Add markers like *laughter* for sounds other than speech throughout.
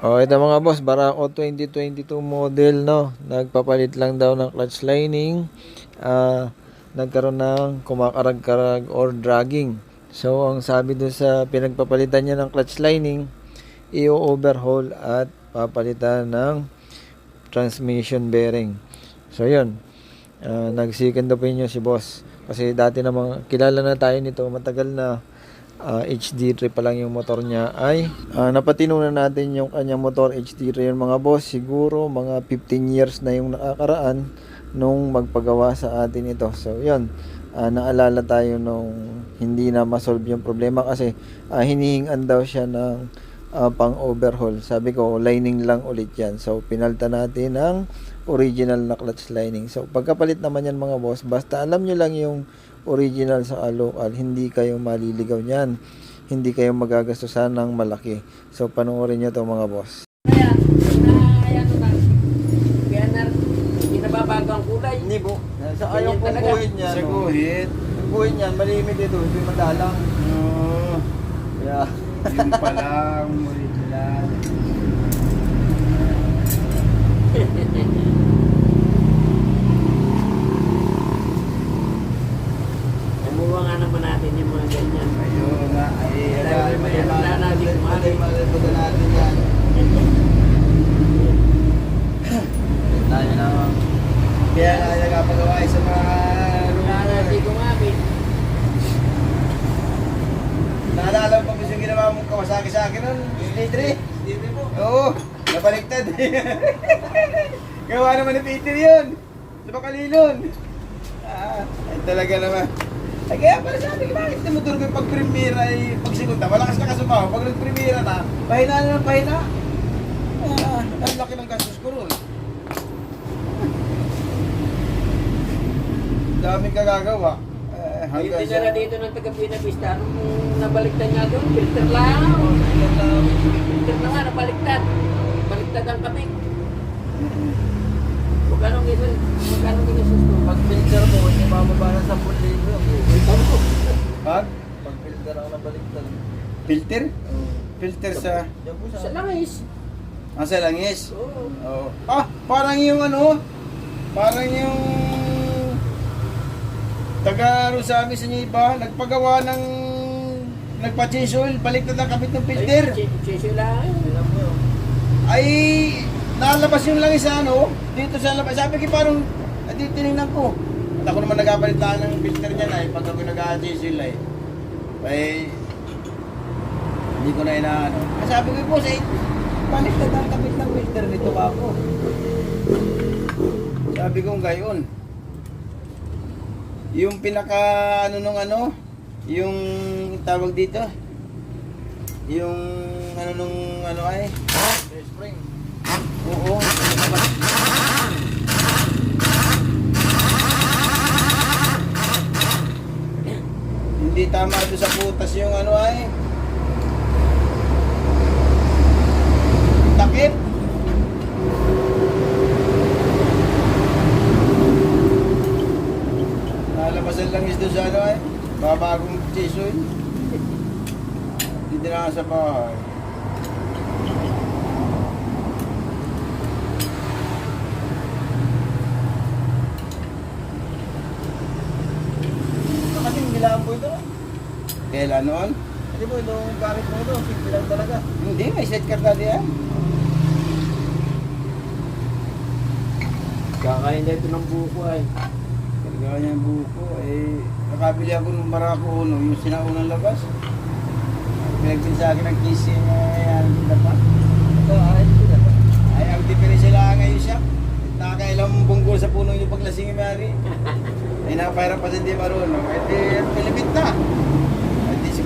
Oh, ito mga boss, Barako 2022 model, no? Nagpapalit lang daw ng clutch lining. Ah, nagkaroon ng kumakarag-karag or dragging. So, ang sabi doon sa pinagpapalitan niya ng clutch lining, i-overhaul at papalitan ng transmission bearing. So, yun. Ah, nag-second opinion si boss. Kasi dati namang kilala na tayo nito, matagal na ah, HD3 pa lang yung motor niya. Ay ah, napatino na natin yung kanyang motor HD3 yung mga boss. Siguro mga 15 years na yung nakakaraan nung magpagawa sa atin ito. So yun. Ah, naalala tayo nung hindi na masolve yung problema kasi ah, hinihingan daw siya ng ah, pang overhaul sabi ko lining lang ulit yan. So pinalta natin ng original na clutch lining. So pagkapalit naman yan mga boss basta alam nyo lang yung original sa local, hindi kayo maliligaw niyan. Hindi kayo magagastusan ng malaki. So, panoorin nyo to mga boss. Kaya, na yan na. Kaya na, ang kulay. Hindi po. Sa ayaw pong talaga. buhin niyan. Sa guhit. Yung niyan, malimit ito. Hindi madalang. Oo. Kaya, Yun pala ang original. *laughs* Kumuha nga naman natin yung mga ganyan. Ayun nga. Ay, Dahil may ano na kumari. malilimutan natin yan. Tayo na. Kaya nga nagpapagawa sa mga Kaya natin kumamit. Naalala mo pa yung ginawa mong Kawasaki sa akin nun? D3? Hindi po. Oo. Nabaliktad. *laughs* Gawa naman ni Peter yun. Sa Bakalilon. Ah, ay talaga naman. Ay kaya pala sabi ko, bakit na motor ko yung pag premiera ay pag segunda, malakas na kasumaw. Pag nag-premiera na, pahina na ng pahina. Ah, ang laki ng gastos ko ron. *laughs* Daming kagagawa. Eh, Yung hanggang dinala sa... dito ng taga Pinapista, nung nabaliktad nga doon, filter lang. Filter na nga, nabaliktad. Baliktad ang kapit. *laughs* Magkano gito? Magkano gito susto? Pag filter mo, hindi mababa na sa 10,000. Pag? Pag filter ako nabaliktad. Filter? Oo. Filter sa... Sa langis. Ang sa langis? Oo. Oo. Ah, parang yung ano, parang yung taga ro sa amin sa inyo iba, nagpagawa ng nagpa-change oil, baliktad ang kapit ng filter. Ay, ch- Cheso lang. Ay, nalabas yung langis ano, dito sa labas. Sabi ko parang, ah, di tinignan ko. At ako naman nagpapalitan ng filter niya na eh, pag ako nag-change oil eh. Ay, hindi ko na inaano. Ah, Sabi ko po, say, baliktad ang kapit ng filter nito pa ako. Sabi ko gayon. Yung pinaka ano nung ano, yung tawag dito, yung ano nung ano ay, Spring. Oo. Hindi tama doon sa butas yung ano ay. Takip. Nalabasan lang is doon sa ano ay. Babagong chisoy. Hindi na sa bahay. Kasi nilaan po ito. Kailan noon? Hindi po, itong gamit mo ito. Simple lang talaga. Hindi, may set card na yan. Kakain na ito ng buko ay. Kagawa niya yung buko. Eh, nakabili ako ng Barako Uno, yung sinaunang labas. Pinagpin sa akin ng kisi na yan, hindi pa. Ito, ay, ito na. Ay, ang diferensya lang ngayon siya. Nakakailang bunggol sa puno yung paglasing ni Mary. *laughs* Ay, nakapahirap pa sa hindi marunong. Eh, di, pilipit na.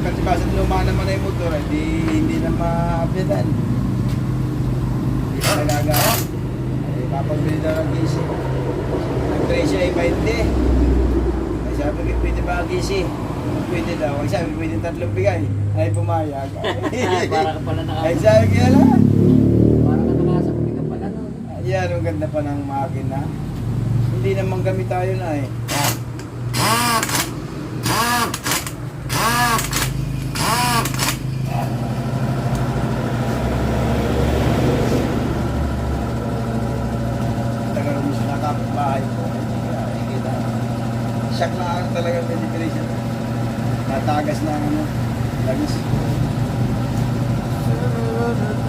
Ay, di, si Pasibasan luma naman na yung motor. Ay, di, hindi na ma-updatean. Hindi pa nagagawa. Ay, papagbili daw ng kisi. Nag-try siya, ay 20. Ay, sabi ko, pwede ba ang kisi? Pwede daw. Ay, sabi, pwede tatlong bigay. Ay, pumayag. *laughs* Para ka pala naka... Ay, sabi ko, ala. Para ka nakasakit ka pala no. Ayan, ang ganda pa ng makina. Hindi naman gamit tayo na eh. nagkakaroon sa nakapit-bahay ko. Ay, kita. Shock na ako talaga ang penetration. Natagas na ano, langis. Ah,